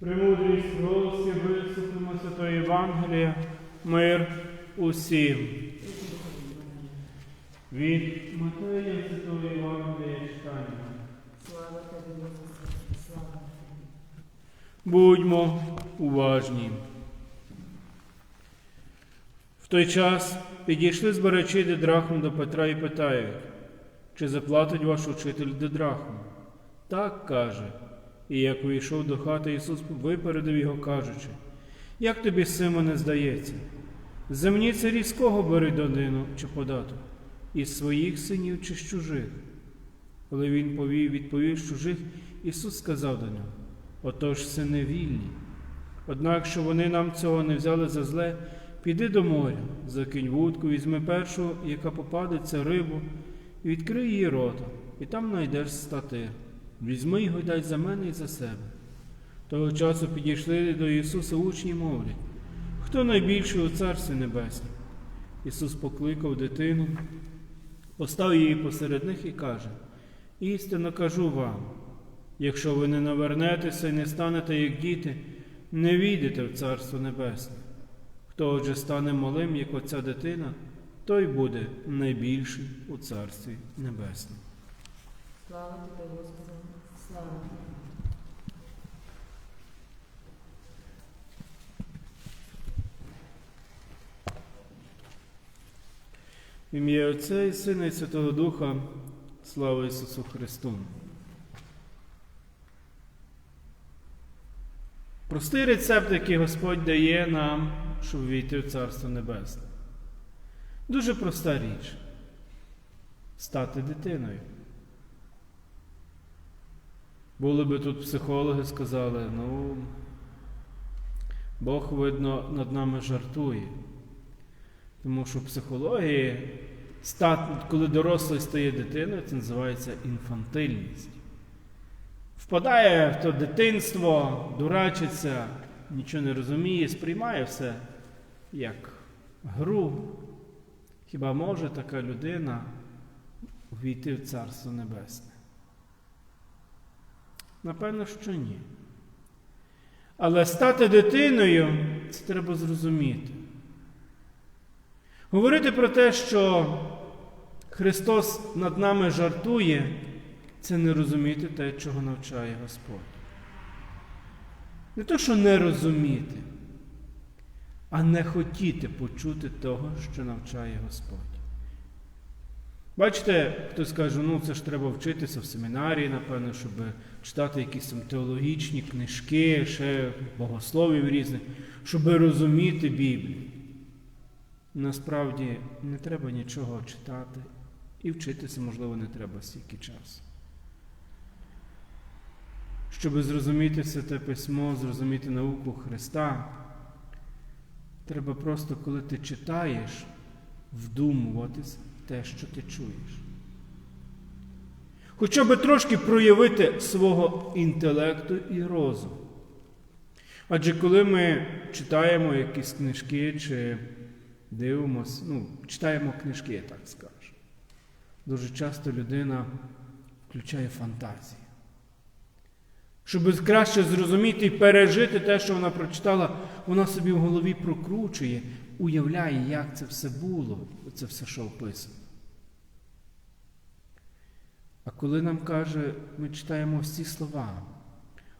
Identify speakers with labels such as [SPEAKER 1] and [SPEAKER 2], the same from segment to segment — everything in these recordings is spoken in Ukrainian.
[SPEAKER 1] Премудрість голосі вислухаємо Святої Євангелія, мир усім. Від Матея Святої Євангелія читання.
[SPEAKER 2] Слава тобі, слава.
[SPEAKER 1] Будьмо уважні. В той час підійшли збирачі Дидрахм до Петра і питають, чи заплатить ваш учитель Дидрахм? Так каже. І як увійшов до хати, Ісус випередив його, кажучи, як тобі, Симоне, здається, земні царі з кого беруть донину чи податок? Із своїх синів чи з чужих? Коли він повів, відповів з чужих, Ісус сказав до нього, Отож сини вільні. Однак, що вони нам цього не взяли за зле, піди до моря, закинь вудку, візьми першу, яка попадеться рибу, і відкрий її рота, і там знайдеш статир. Візьми його дай за мене і за себе. Того часу підійшли до Ісуса учні мовлять, хто найбільший у Царстві Небеснім? Ісус покликав дитину, постав її посеред них і каже: Істинно кажу вам, якщо ви не навернетеся і не станете як діти, не війдете в Царство Небесне. Хто отже стане малим, як оця дитина, той буде найбільший у Царстві Небесному.
[SPEAKER 2] Слава тобі, Господи, слава тобі.
[SPEAKER 1] Ім'я Отця і Сина і Святого Духа, слава Ісусу Христу. Простий рецепт, який Господь дає нам, щоб війти в Царство Небесне. Дуже проста річ стати дитиною. Були би тут психологи, сказали, ну, Бог, видно, над нами жартує. Тому що в психології, коли дорослий стає дитиною, це називається інфантильність. Впадає в то дитинство, дурачиться, нічого не розуміє, сприймає все як гру. Хіба може така людина увійти в Царство Небесне? Напевно, що ні. Але стати дитиною це треба зрозуміти. Говорити про те, що Христос над нами жартує, це не розуміти те, чого навчає Господь. Не то, що не розуміти, а не хотіти почути того, що навчає Господь. Бачите, хтось каже, ну це ж треба вчитися в семінарії, напевно, щоб читати якісь там теологічні книжки, ще богословів різних, щоб розуміти Біблію. Насправді не треба нічого читати і вчитися, можливо, не треба стільки часу. Щоб зрозуміти святе письмо, зрозуміти науку Христа, треба просто, коли ти читаєш, вдумуватись в те, що ти чуєш. Хоча би трошки проявити свого інтелекту і розуму. Адже коли ми читаємо якісь книжки чи дивимося, ну, читаємо книжки, я так скажу. Дуже часто людина включає фантазію. Щоб краще зрозуміти і пережити те, що вона прочитала, вона собі в голові прокручує, уявляє, як це все було, це все, що описано. А коли нам каже, ми читаємо всі слова,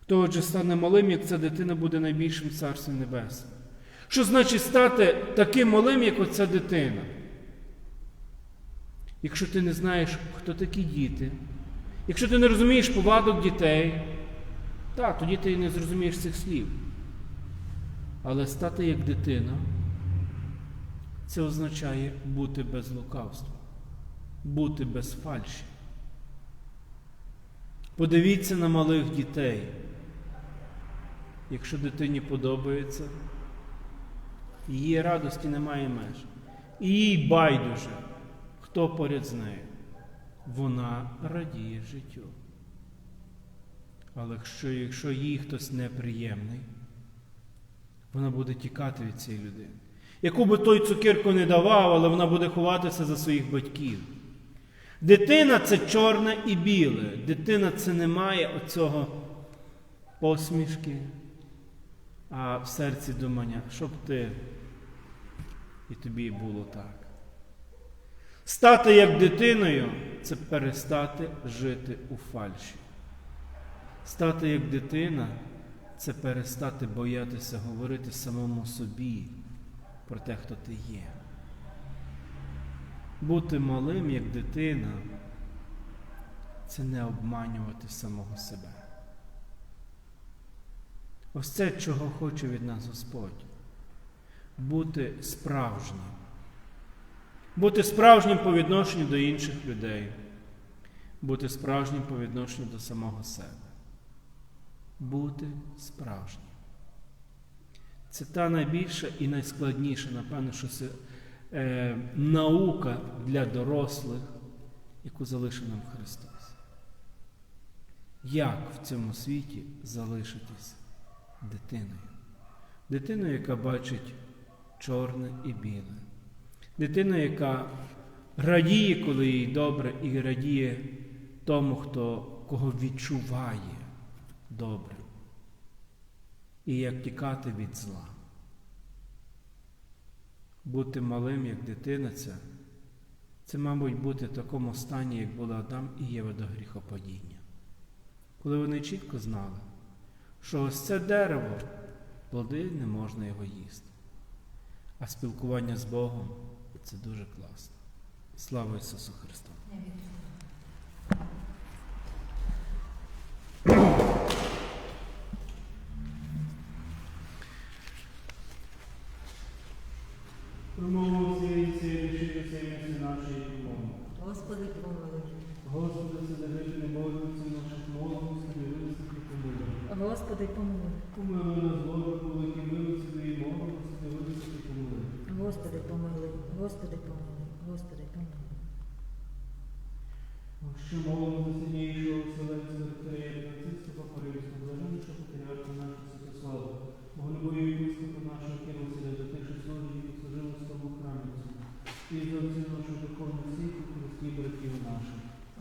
[SPEAKER 1] хто отже стане малим, як ця дитина буде найбільшим царством небесним. Що значить стати таким малим, як оця дитина? Якщо ти не знаєш, хто такі діти, якщо ти не розумієш повадок дітей, так, тоді ти не зрозумієш цих слів. Але стати як дитина, це означає бути без лукавства, бути без фальші. Подивіться на малих дітей. Якщо дитині подобається, її радості немає меж. І їй байдуже, хто поряд з нею. Вона радіє життю. Але якщо, якщо їй хтось неприємний, вона буде тікати від цієї людини. Яку би той цукерку не давав, але вона буде ховатися за своїх батьків. Дитина це чорне і біле. Дитина це не має оцього посмішки, а в серці думання, щоб ти і тобі було так. Стати як дитиною це перестати жити у фальші. Стати як дитина це перестати боятися говорити самому собі про те, хто ти є. Бути малим як дитина це не обманювати самого себе. Ось це, чого хоче від нас Господь. Бути справжнім. Бути справжнім по відношенню до інших людей. Бути справжнім по відношенню до самого себе. Бути справжнім. Це та найбільша і найскладніша, напевно, що це е, наука для дорослих, яку залишив нам Христос. Як в цьому світі залишитись дитиною? Дитиною, яка бачить чорне і біле. Дитина, яка радіє, коли їй добре, і радіє тому, хто кого відчуває добре. І як тікати від зла. Бути малим, як дитина, це, це, мабуть, бути в такому стані, як були Адам і Єва до гріхопадіння. Коли вони чітко знали, що ось це дерево, плоди не можна його їсти. А спілкування з Богом це дуже класно. Слава Ісусу Христу! Промову цієї цієї цієї нашої мови.
[SPEAKER 2] Господи, помилуй.
[SPEAKER 1] Господи, це завжди Божиці наших молод, Господи, високі помилуй.
[SPEAKER 2] Господи, помилуй.
[SPEAKER 1] Помилуй нас, Боже, по великій милості Твоїй мови, Господи, високі помилуй.
[SPEAKER 2] Господи, помилуй. Господи, помилуй. Господи, помилуй.
[SPEAKER 1] Що молимо за сильнішого вселенця Докторія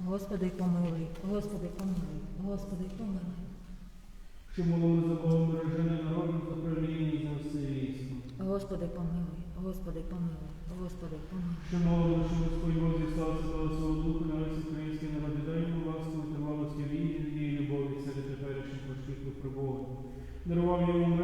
[SPEAKER 2] Господи, помилуй. Господи, помилуй. Господи, помилуй.
[SPEAKER 1] Що молимо за Богом бережений народом, за правління за все військо.
[SPEAKER 2] Господи, помилуй. Господи, помилуй. Господи, помилуй.
[SPEAKER 1] Що молимо, що Господь Бог зіслав свого свого духу на весь український народ, дай йому ласку тривалості війни і любові серед теперішніх важких випробувань. Дарував йому